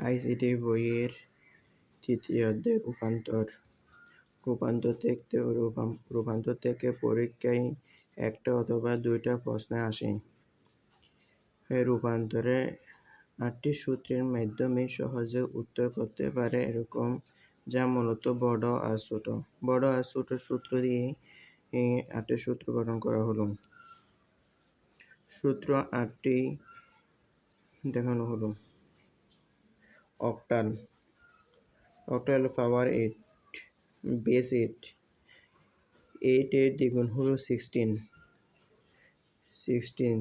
ICT বইয়ের তৃতীয় অধ্যায় রূপান্তর। রূপান্তর থেকে রূপান্তর থেকে পরীক্ষায় একটা অথবা দুইটা প্রশ্ন আসে। এই রূপান্তরে আটটি সূত্রের মাধ্যমে সহজে উত্তর করতে পারে এরকম, যা মূলত বড় আর ছোট। বড় আর ছোট সূত্র দিয়ে আটটি সূত্র গঠন করা হলো। সূত্র আটটি দেখানো হলো। Octal octal power eight, base eight eight এর দ্বিগুণ হলো সিক্সটিন সিক্সটিন,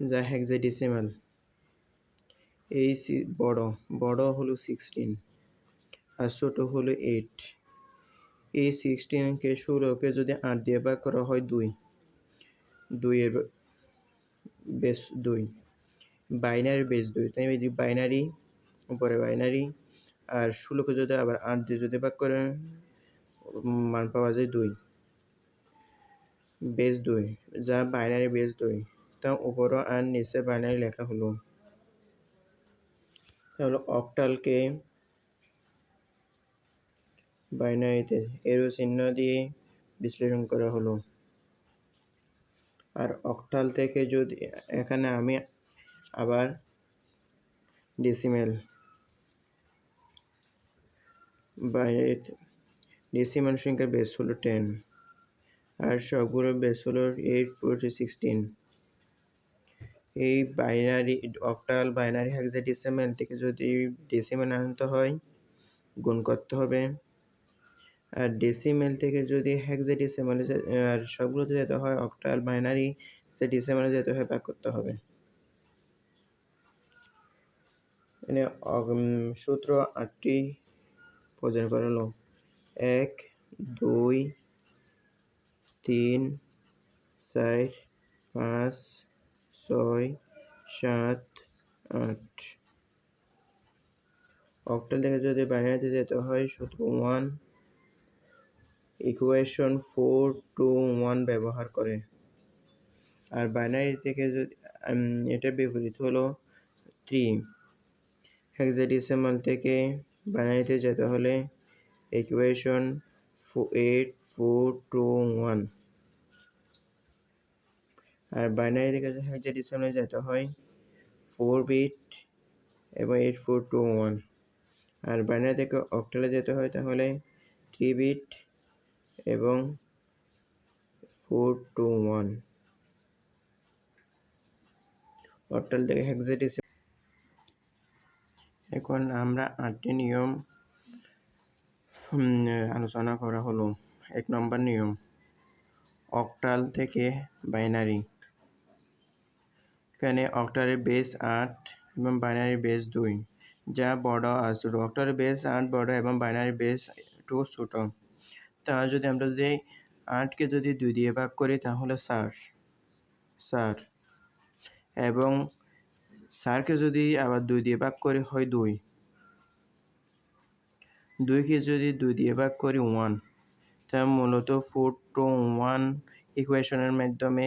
যা হেক্সাডেসিমাল। এই বড় বড় হলো সিক্সটিন আর ছোট হলো এইট। এই সিক্সটিনকে ষোলোকে যদি আট দিয়ে ভাগ করা হয় দুই, দুইয়ের বেস দুই, বাইনারি বেস দুই। তাই বাইনারি উপরে বাইনারি আর ষোলোকে যদি আবার আট দিয়ে যদি ভাগ করে, মান পাওয়া যায় দুই। বেস দুই, যা বাইনারি বেস দুই। তা উপরও আর নিচে বাইনারি লেখা হলো। তাহলে অক্টালকে বাইনারিতে এরো চিহ্ন দিয়ে বিশ্লেষণ করা হলো। আর অক্টাল থেকে যদি এখানে আমি আবার ডেসিমেল বাইনারিতে ডেসিমেল সংখ্যার বেস হলো টেন আর সবগুলো বেস হলো এইট ফোরটি সিক্সটিন এই বাইনারি অক্টাল বাইনারি হেক্সাডেসিমেল থেকে যদি ডেসিমেল আনতে হয়, গুণ করতে হবে। আর ডেসিমেল থেকে যদি হেক্সাডেসিমেল আর সবগুলোতে যেতে হয় অক্টাল বাইনারি সে ডেসিমেলে যেতে হয়, ভাগ করতে হবে। এখানে সূত্র আটটি প্রয়োজন করালো এক, দুই, তিন, চার, পাঁচ, ছয়, সাত, আট। অক্টাল থেকে যদি বাইনারিতে যেতে হয়, শুধু one equation four two one ব্যবহার করে। আর বাইনারি থেকে যদি এটা বিপরীত হলো থ্রি হেক্সাডেসিমাল থেকে বাইনারিতে যেতে হলে equation eight four two one আর বাইনারি থেকে হেক্সাডেসিমালে যেতে হয় ফোর বিট এবং এইট ফোর টু ওয়ান আর বাইনারি থেকে অক্টালে যেতে হয় তাহলে থ্রি বিট এবং ফোর টু ওয়ান অক্টাল থেকে হেক্সাডেসিমাল এখন আমরা আটটি নিয়ম আলোচনা করা হলো। এক নম্বর নিয়ম, অক্টাল থেকে বাইনারি। এখানে অক্টালের বেস আট এবং বাইনারি বেস দুই। যা বড় আর ছোটো। অক্টালের বেস আট বড় এবং বাইনারি বেস টু ছোট। তা যদি আমরা যদি আটকে যদি দুই দিয়ে ভাগ করি তাহলে সার সার। এবং সারকে যদি আবার দুই দিয়ে ভাগ করি হয় দুই। দুইকে যদি দুই দিয়ে ভাগ করি ওয়ান, তা মূলত ফোর টু ওয়ান ইকুয়েশনের মাধ্যমে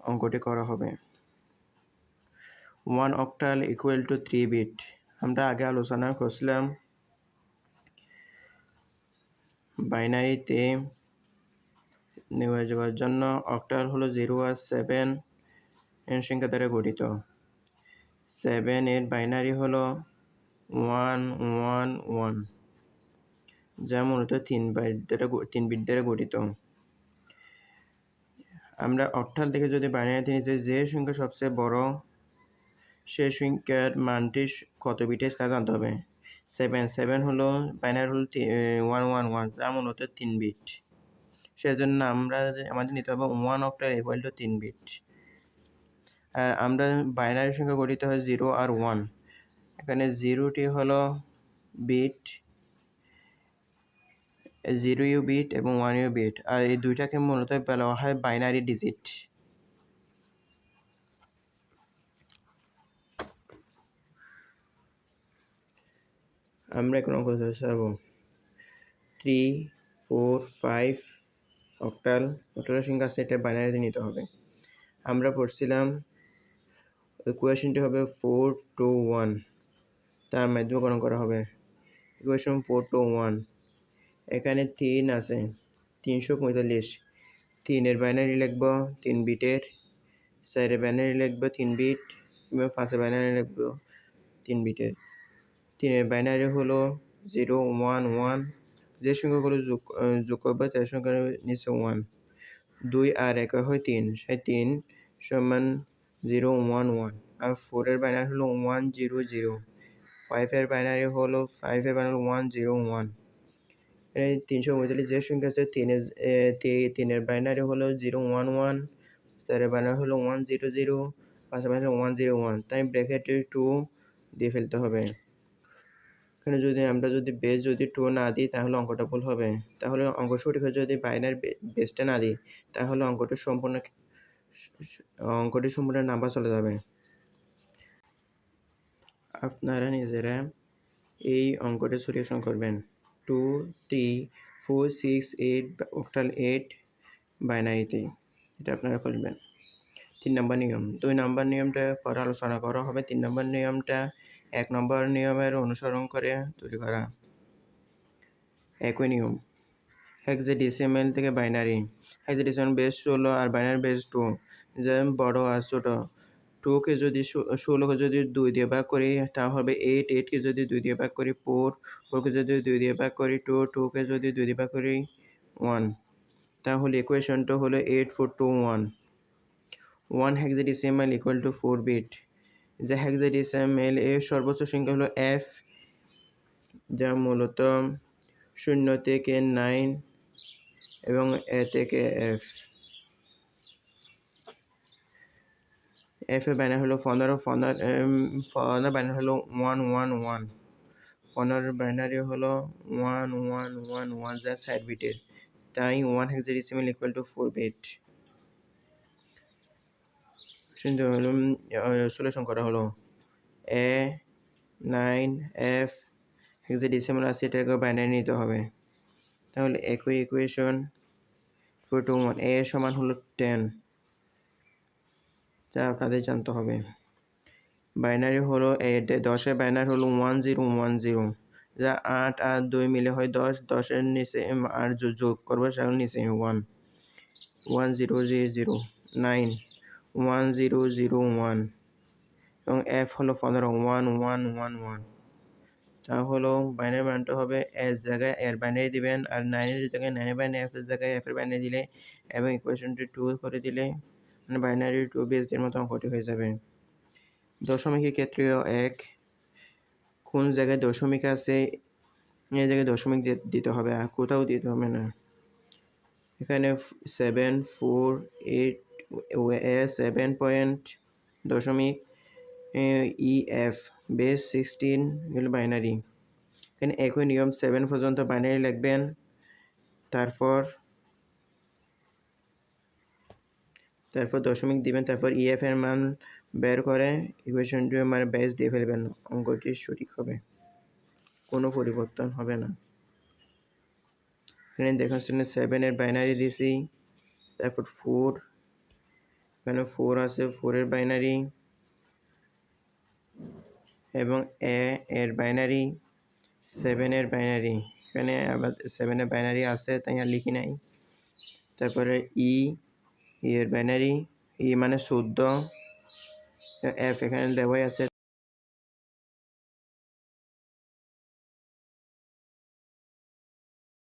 অঙ্কটি করা হবে। One octal equal to three bit. আমরা আগে আলোচনা করছিলাম বাইনারিতে নেওয়া যাওয়ার জন্য। অক্টাল হলো জিরো আর সেভেন সংখ্যা দ্বারা গঠিত। সেভেন এর বাইনারি হলো ওয়ান ওয়ান ওয়ান, যা মূলত তিন বাইট দ্বারা তিন বিট দ্বারা গঠিত। আমরা অক্টাল থেকে যদি বাইনারিতে নিচে যে সংখ্যা সবচেয়ে বড়, সে সংখ্যার মানটি কত বিটে, তা জানতে হবে। সেভেন সেভেন হলো, বাইনারি হলো ওয়ান ওয়ান ওয়ান, যা মূলত তিন বিট। সেজন্য আমরা আমাদের নিতে হবে ওয়ান অক্টাল ইকুয়াল টু তিন বিট। আমরা বাইনারি সংখ্যা গঠিত হয় জিরো আর ওয়ান এখানে জিরোটি হলো বিট জিরো ইউ বিট এবং ওয়ান ইউ বিট আর এই দুইটাকে মূলত বলা হয় বাইনারি ডিজিট আমরা এখন অঙ্ক চাবো থ্রি ফোর ফাইভ অক্টাল অক্টালের সংখ্যা আছে, এটা বাইনারিতে নিতে হবে। আমরা পড়ছিলাম ইকুয়েশনটি হবে ফোর টু ওয়ান তার মাধ্যমে গণনা করা হবে। ইকুয়েশন ফোর টু ওয়ান এখানে তিন আছে, তিনশো পঁয়তাল্লিশ। তিনের বাইনারি লিখব, তিন বিটের চারের বাইনারি লিখব, তিন বিট এবং পাঁচের বাইনারি লিখব, তিন বিটের তিনের বাইনারি হলো জিরো ওয়ান ওয়ান যে সংখ্যাগুলো যোগ যোগ করবে তার সংখ্যা নিচে ওয়ান দুই আর এক হয় তিন, সেই তিন সমান জিরো ওয়ান ওয়ান। আর ফোরের বাইনারি হলো ওয়ান জিরো জিরো ফাইভের বাইনারি হলো ফাইভের বাইনারি ওয়ান জিরো ওয়ান এই তিনশো পঁয়তাল্লিশ যে সংখ্যা আছে তিনের তিনের বাইনারি হলো জিরো ওয়ান ওয়ান চারের বাইনারি হলো ওয়ান জিরো জিরো পাঁচের বাইনারি ওয়ান জিরো ওয়ান তাই ব্র্যাকেটে টু দিয়ে ফেলতে হবে। এখানে যদি আমরা যদি বেস যদি টু না দিই, তাহলে অঙ্কটা ভুল হবে। তাহলে অঙ্ক সঠিক যদি বাইনারি বেসটা না দিই, তাহলে অঙ্কটা সম্পূর্ণ অঙ্কটি সম্পূর্ণ নাম্বার চলে যাবে। আপনারা নিজেরা এই অঙ্কটি সলিউশন করবেন। Two three four six eight octal eight বাইনারিতে এটা আপনারা করবেন তিন নম্বর নিয়ম। দুই নম্বর নিয়মটা পরে আলোচনা করা হবে। তিন নম্বর নিয়মটা এক নম্বর নিয়মের অনুসরণ করে তৈরি করা। একই নিয়ম। হেক্সাডেসিমেল থেকে বাইনারি হেক্সাডেসিমেল বেস ষোলো আর বাইনারি বেস টু যে বড় আর ছোট। টুকে যদি ষোলোকে যদি দুই দিয়ে ভাগ করি তা হবে এইট এইটকে যদি দুই দিয়ে ভাগ করি ফোর ফোরকে যদি দুই দিয়ে ভাগ করি টু টুকে যদি দুই দিয়ে ভাগ করি ওয়ান তাহলে ইকুয়েশনটা হলো eight four two one one hexadecimal equal to four bit যে হেক্সাডেসিমেল এর সর্বোচ্চ সংখ্যা হলো এফ যা মূলত শূন্য থেকে নাইন এবং এ থেকে এফ। এফ এর ব্যানার হলো পনেরো পনেরো ফনার ব্যানার হলো ওয়ান ওয়ান ওয়ান পনেরোর ব্যানারি হলো ওয়ান ওয়ান ওয়ান ওয়ান যা সাইড বিটের তাই one hexadecimal equal to four bit solution করা হলো এ নাইন এফ হেক্সাডেসিমেল আছে, এটাকে বাইনারি নিতে হবে। তাহলে একই ইকুয়েশন ফোর টু ওয়ান এ সমান হলো টেন যা আপনাদের জানতে হবে। বাইনারি হলো দশের বাইনারি হলো ওয়ান জিরো ওয়ান জিরো যা আট আর দুই মিলে হয় দশ, দশের নিচে আর যোগ করব সেগুলো নিচে one one zero zero zero nine one zero zero one এবং এফ হলো পনেরো ওয়ান ওয়ান ওয়ান ওয়ান হলো বাইনারি মানটা হবে এস জায়গায় এর বাইনারি দিবেন, আর নাইনের জায়গায় নাইনের বাইনারি এফ এর জায়গায় এফ এর বাইনারি দিলে এবং ইকুয়েশনটি টু করে দিলে মানে বাইনারি টু বেসদের মতো অঙ্কটি হয়ে যাবে। দশমিকের ক্ষেত্রেও এক, কোন জায়গায় দশমিক আছে? এই জায়গায় দশমিক দিতে হবে, আর কোথাও দিতে হবে না। এখানে seven four eight A seven point দশমিক E, F base sixteen binary এখানে একই নিয়ম সেভেন পর্যন্ত বাইনারি লিখবেন। তারপর তারপর দশমিক দিবেন, তারপর ইএফ এর মান বের করে ইকুয়েশনটি মানে বেস দিয়ে ফেলবেন। অঙ্কটি সঠিক হবে। কোনো পরিবর্তন হবে না। এখানে দেখুন সেভেনের বাইনারি দিয়েছি তারপর ফোর এখানে ফোর আছে ফোরের বাইনারি এবং এ এর বাইনারি সেভেনের বাইনারি এখানে আবার সেভেনের বাইনারি আছে, তাই আর লিখি নাই। তারপরে ই এর বাইনারি ই মানে চোদ্দ। এফ এখানে দেওয়াই আছে।